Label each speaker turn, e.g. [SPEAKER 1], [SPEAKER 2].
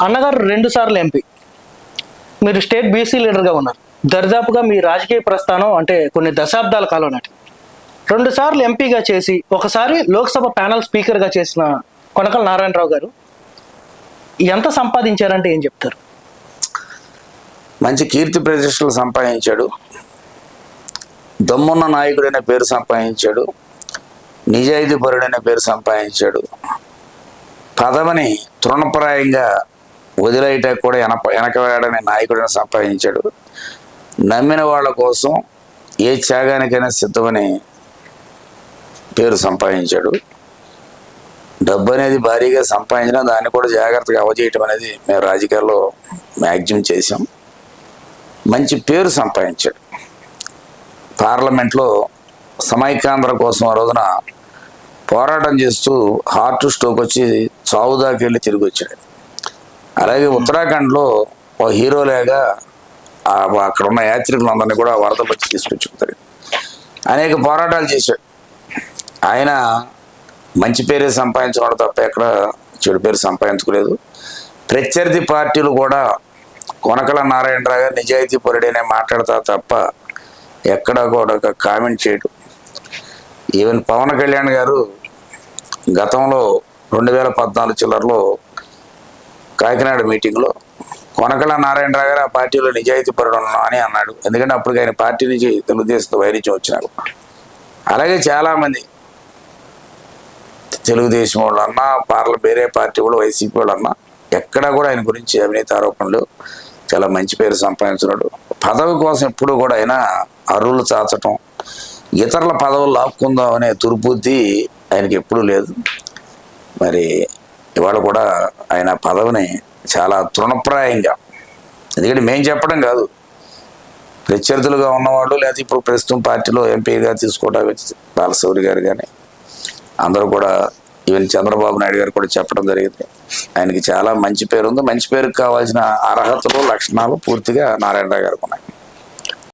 [SPEAKER 1] అన్నగారు రెండు సార్లు ఎంపీ మీరు స్టేట్ బీసీ లీడర్గా ఉన్నారు. దర్దాపుగా మీ రాజకీయ ప్రస్థానం అంటే కొన్ని దశాబ్దాల కాలం నాటి. రెండు సార్లు ఎంపీగా చేసి ఒకసారి లోక్సభ ప్యానల్ స్పీకర్గా చేసిన కొనకల నారాయణరావు గారు ఎంత సంపాదించారంటే ఏం చెప్తారు?
[SPEAKER 2] మంచి కీర్తి ప్రతిష్టలు సంపాదించాడు. దమ్మున్న నాయకుడైన పేరు సంపాదించాడు. నిజాయితీపరుడైన పేరు సంపాదించాడు. పదవిని తృణప్రాయంగా వదిలేయట కూడా వెనక వెనకవేడని నాయకుడిని సంపాదించాడు నమ్మిన వాళ్ళ కోసం ఏ త్యాగానికైనా సిద్ధమని పేరు సంపాదించాడు. డబ్బు అనేది భారీగా సంపాదించినా దాన్ని కూడా జాగ్రత్తగా అవజేయటం అనేది మేము రాజకీయాల్లో మ్యాక్సిమం చేసాం మంచి పేరు సంపాదించాడు. పార్లమెంట్లో సమైకాంధ్ర కోసం ఆ రోజున పోరాటం చేస్తూ హార్ట్ స్ట్రోక్ వచ్చి చావుదాకెళ్ళి తిరిగి వచ్చాడు. అలాగే ఉత్తరాఖండ్లో ఓ హీరోలాగా అక్కడ ఉన్న యాత్రికులందరినీ కూడా వరద వచ్చి తీసుకొచ్చుకుంటారు అనేక పోరాటాలు చేశాడు. ఆయన మంచి పేరే సంపాదించుకోవడం తప్ప ఎక్కడ చెడు పేరు సంపాదించుకోలేదు. ప్రత్యర్థి పార్టీలు కూడా కొనకల నారాయణరావు గారు నిజాయితీ పరుడేనే మాట్లాడతా తప్ప ఎక్కడ కూడా ఒక కామెంట్ చేయడు. ఈవెన్ పవన్ కళ్యాణ్ గారు గతంలో రెండు వేల పద్నాలుగు చిల్లరలో కాకినాడ మీటింగ్లో కొనకల నారాయణరావు గారు ఆ పార్టీలో నిజాయితీ పరుడు అని అన్నాడు. ఎందుకంటే అప్పుడు ఆయన పార్టీ నుంచి తెలుగుదేశంతో వైరుధ్యం వచ్చినారు అలాగే చాలామంది తెలుగుదేశం వాళ్ళు అన్నా పార్ల వేరే పార్టీ వాళ్ళు వైసీపీ వాళ్ళు అన్నా ఎక్కడా కూడా ఆయన గురించి అవినీతి ఆరోపణలు చాలా మంచి పేరు సంపాదించినాడు పదవి కోసం ఎప్పుడు కూడా ఆయన అరువులు చాచటం ఇతరుల పదవులు లాక్కుందాం అనే దుర్బుద్ధి ఆయనకి ఎప్పుడూ లేదు. మరి ఇవాళ కూడా ఆయన పదవిని చాలా తృణప్రాయంగా. ఎందుకంటే మేము చెప్పడం కాదు. ప్రత్యర్థులుగా ఉన్నవాళ్ళు లేకపోతే ఇప్పుడు ప్రస్తుతం పార్టీలో ఎంపీగా తీసుకోవడానికి బాలశౌరి గారు కానీ అందరూ కూడా ఈవెన్ చంద్రబాబు నాయుడు గారు కూడా చెప్పడం జరిగింది. ఆయనకి చాలా మంచి పేరు ఉంది మంచి పేరుకి కావాల్సిన అర్హతలు లక్షణాలు పూర్తిగా నారాయణరావు గారికి ఉన్నాయి.